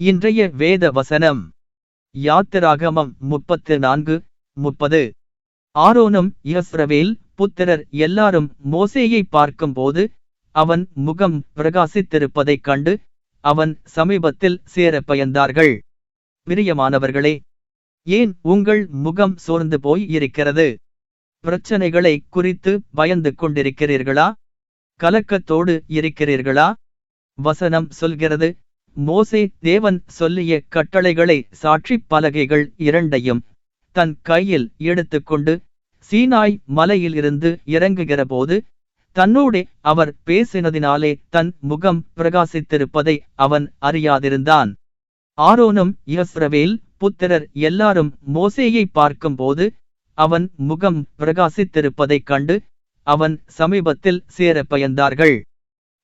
இன்றைய வேத வசனம். யாத்திராகமம் முப்பத்து நான்கு முப்பது. ஆரோனும் இஸ்ரவேல் புத்திரர் எல்லாரும் மோசேயை பார்க்கும்போது அவன் முகம் பிரகாசித்திருப்பதைக் கண்டு அவன் சமீபத்தில் சேர பயந்தார்கள். பிரியமானவர்களே ஏன் உங்கள் முகம் சோர்ந்து போய் இருக்கிறது? பிரச்சனைகளை குறித்து பயந்து கொண்டிருக்கிறீர்களா? கலக்கத்தோடு இருக்கிறீர்களா? வசனம் சொல்கிறது மோசே தேவன் சொல்லிய கட்டளைகளை சாட்சிப் பலகைகள் இரண்டையும் தன் கையில் எடுத்துக்கொண்டு சீனாய் மலையிலிருந்து இறங்குகிறபோது தன்னோடே அவர் பேசினதினாலே தன் முகம் பிரகாசித்திருப்பதை அவன் அறியாதிருந்தான். ஆரோனும் இயஸ்ரவேல் புத்திரர் எல்லாரும் மோசேயை பார்க்கும்போது அவன் முகம் பிரகாசித்திருப்பதைக் கண்டு அவன் சமீபத்தில் சேர பயந்தார்கள்.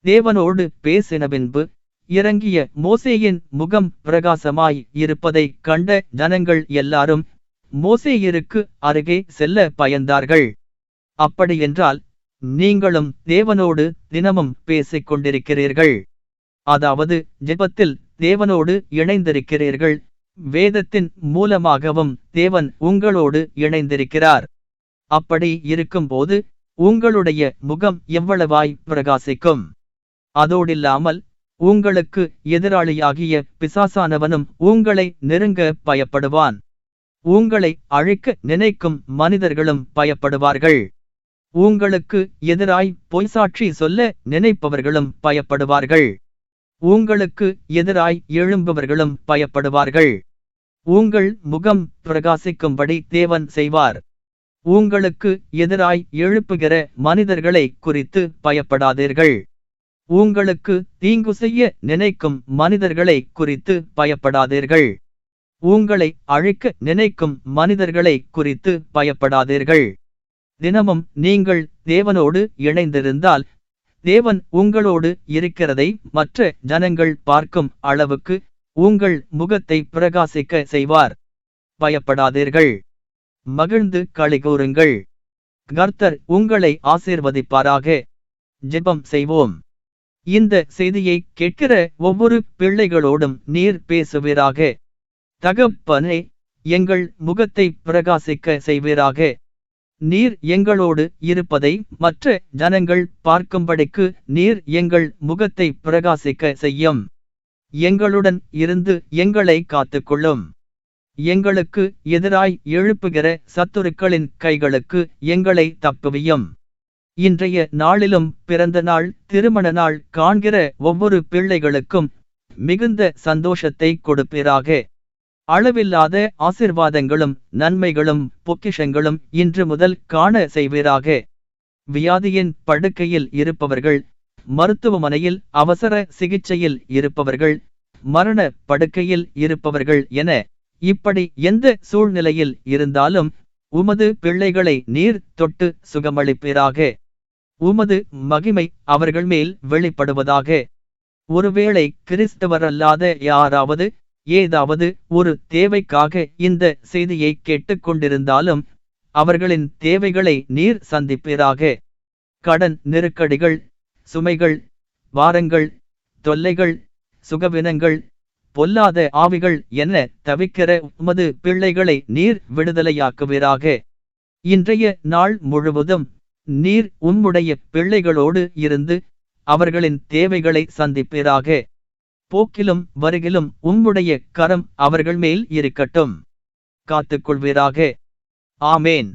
தேவனோடு பேசின பின்பு இறங்கிய மோசேயின் முகம் பிரகாசமாய் இருப்பதைக் கண்ட ஜனங்கள் எல்லாரும் மோசேயருக்கு அருகே செல்ல பயந்தார்கள். அப்படியென்றால் நீங்களும் தேவனோடு தினமும் பேசிக் கொண்டிருக்கிறீர்கள் அதாவது ஜெபத்தில் தேவனோடு இணைந்திருக்கிறீர்கள். வேதத்தின் மூலமாகவும் தேவன் உங்களோடு இணைந்திருக்கிறார். அப்படி இருக்கும்போது உங்களுடைய முகம் எவ்வளவாய் பிரகாசிக்கும்? அதோடில்லாமல் உங்களுக்கு எதிராளியாகிய பிசாசானவனும் உங்களை நெருங்க பயப்படுவான். உங்களை அழைக்க நினைக்கும் மனிதர்களும் பயப்படுவார்கள். உங்களுக்கு எதிராய் பொய்சாட்சி சொல்ல நினைப்பவர்களும் பயப்படுவார்கள். உங்களுக்கு எதிராய் எழும்பவர்களும் பயப்படுவார்கள். உங்கள் முகம் பிரகாசிக்கும்படி தேவன் செய்வார். உங்களுக்கு எதிராய் எழுப்புகிற மனிதர்களை குறித்து பயப்படாதீர்கள். உங்களுக்கு தீங்கு செய்ய நினைக்கும் மனிதர்களை குறித்து பயப்படாதீர்கள். உங்களை அழைக்க நினைக்கும் மனிதர்களை குறித்து பயப்படாதீர்கள். தினமும் நீங்கள் தேவனோடு இணைந்திருந்தால் தேவன் உங்களோடு இருக்கிறதை மற்ற ஜனங்கள் பார்க்கும் அளவுக்கு உங்கள் முகத்தை பிரகாசிக்க செய்வார். பயப்படாதீர்கள். மகிழ்ந்து களிகூறுங்கள் கர்த்தர் உங்களை ஆசீர்வதிப்பாராக. ஜெபம் செய்வோம். இந்த செய்தியை கேட்கிற ஒவ்வொரு பிள்ளைகளோடும் நீர் பேசுவீராக. தகப்பனே எங்கள் முகத்தை பிரகாசிக்க செய்வீராக. நீர் எங்களோடு இருப்பதை மற்ற ஜனங்கள் பார்க்கும்படிக்கு நீர் எங்கள் முகத்தை பிரகாசிக்க செய்யும். எங்களுடன் இருந்து எங்களை காத்துக்கொள்ளும். எங்களுக்கு எதிராய் எழுப்புகிற சத்துருக்களின் கைகளுக்கு எங்களை தப்புவியும். இன்றைய நாளிலும் பிறந்த நாள் திருமண நாள் காண்கிற ஒவ்வொரு பிள்ளைகளுக்கும் மிகுந்த சந்தோஷத்தை கொடுப்பீராக. அளவில்லாத ஆசிர்வாதங்களும் நன்மைகளும் பொக்கிஷங்களும் இன்று முதல் காண செய்வீராக. வியாதியின் படுக்கையில் இருப்பவர்கள் மருத்துவமனையில் அவசர சிகிச்சையில் இருப்பவர்கள் மரண படுக்கையில் இருப்பவர்கள் என இப்படி எந்த சூழ்நிலையில் இருந்தாலும் உமது பிள்ளைகளை நீர் தொட்டு சுகமளிப்பீராக. உமது மகிமை அவர்கள் மேல் வெளிப்படுவதாக. ஒருவேளை கிறிஸ்தவரல்லாத யாராவது ஏதாவது ஒரு தேவைக்காக இந்த செய்தியை கேட்டுக்கொண்டிருந்தாலும் அவர்களின் தேவைகளை நீர் சந்திப்பீராக. கடன் நெருக்கடிகள் சுமைகள் வாரங்கள் தொல்லைகள் சுகவினங்கள் பொல்லாத ஆவிகள் என தவிக்கிற உமது பிள்ளைகளை நீர் விடுதலையாக்குவீராக. இன்றைய நாள் முழுவதும் நீர் உம்முடைய பிள்ளைகளோடு இருந்து அவர்களின் தேவைகளை சந்திப்பீராக. போக்கிலும் வருகிலும் உம்முடைய கரம் அவர்கள் மேல் இருக்கட்டும். காத்துக்கொள்வீராக. ஆமேன்.